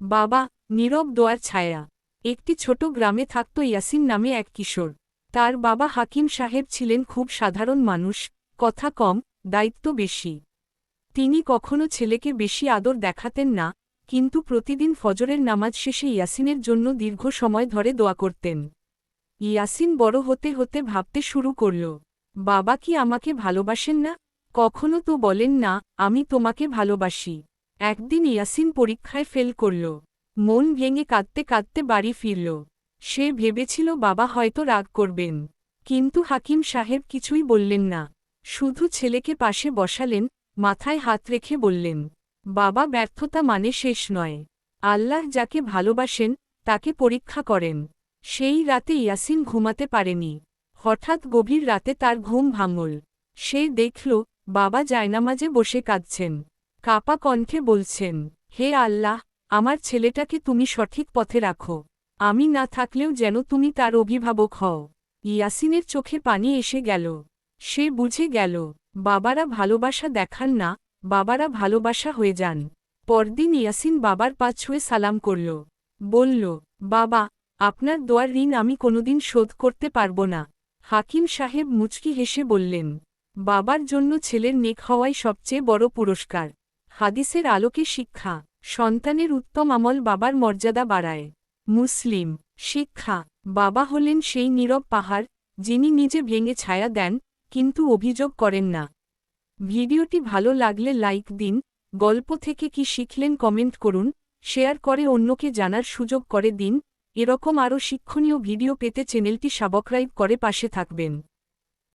বাবা, নীরব দোয়ার ছায়া। একটি ছোট গ্রামে থাকত ইয়াসিন নামে এক কিশোর। তার বাবা হাকিম সাহেব ছিলেন খুব সাধারণ মানুষ, কথা কম, দায়িত্ব বেশি। তিনি কখনো ছেলেকে বেশি আদর দেখাতেন না, কিন্তু প্রতিদিন ফজরের নামাজ শেষে ইয়াসিনের জন্য দীর্ঘ সময় ধরে দোয়া করতেন। ইয়াসিন বড় হতে হতে ভাবতে শুরু করল, বাবা কি আমাকে ভালোবাসেন না? কখনো তো বলেন না, আমি তোমাকে ভালোবাসি। একদিন ইয়াসিন পরীক্ষায় ফেল করল। মন ভেঙে কাঁদতে কাঁদতে বাড়ি ফিরল। সে ভেবেছিল, বাবা হয়তো রাগ করবেন। কিন্তু হাকিম সাহেব কিছুই বললেন না। শুধু ছেলেকে পাশে বসালেন, মাথায় হাত রেখে বললেন, বাবা, ব্যর্থতা মানে শেষ নয়। আল্লাহ যাকে ভালোবাসেন, তাকে পরীক্ষা করেন। সেই রাতে ইয়াসিন ঘুমাতে পারেনি। হঠাৎ গভীর রাতে তার ঘুম ভাঙল। সে দেখল, বাবা জায়নামাজে বসে কাঁদছেন। কাপা কণ্ঠে বলছেন, হে আল্লাহ, আমার ছেলেটাকে তুমি সঠিক পথে রাখো। আমি না থাকলেও যেন তুমি তার অভিভাবক হও। ইয়াসিনের চোখে পানি এসে গেল। সে বুঝে গেল, বাবারা ভালোবাসা দেখান না, বাবারা ভালোবাসা হয়ে যান। পরদিন ইয়াসিন বাবার পা ছুঁয়ে সালাম করল। বলল, বাবা, আপনার দোয়ার ঋণ আমি কোনোদিন শোধ করতে পারব না। হাকিম সাহেব মুচকি হেসে বললেন, বাবার জন্য ছেলের নেক হওয়াই সবচেয়ে বড় পুরস্কার। হাদিসের আলোকে শিক্ষা, সন্তানের উত্তম আমল বাবার মর্যাদা বাড়ায়। মুসলিম, শিক্ষা, বাবা হলেন সেই নীরব পাহাড়, যিনি নিজে ভেঙে ছায়া দেন, কিন্তু অভিযোগ করেন না। ভিডিওটি ভালো লাগলে লাইক দিন, গল্প থেকে কি শিখলেন কমেন্ট করুন, শেয়ার করে অন্যকে জানার সুযোগ করে দিন, এরকম আরও শিক্ষণীয় ভিডিও পেতে চ্যানেলটি সাবস্ক্রাইব করে পাশে থাকবেন।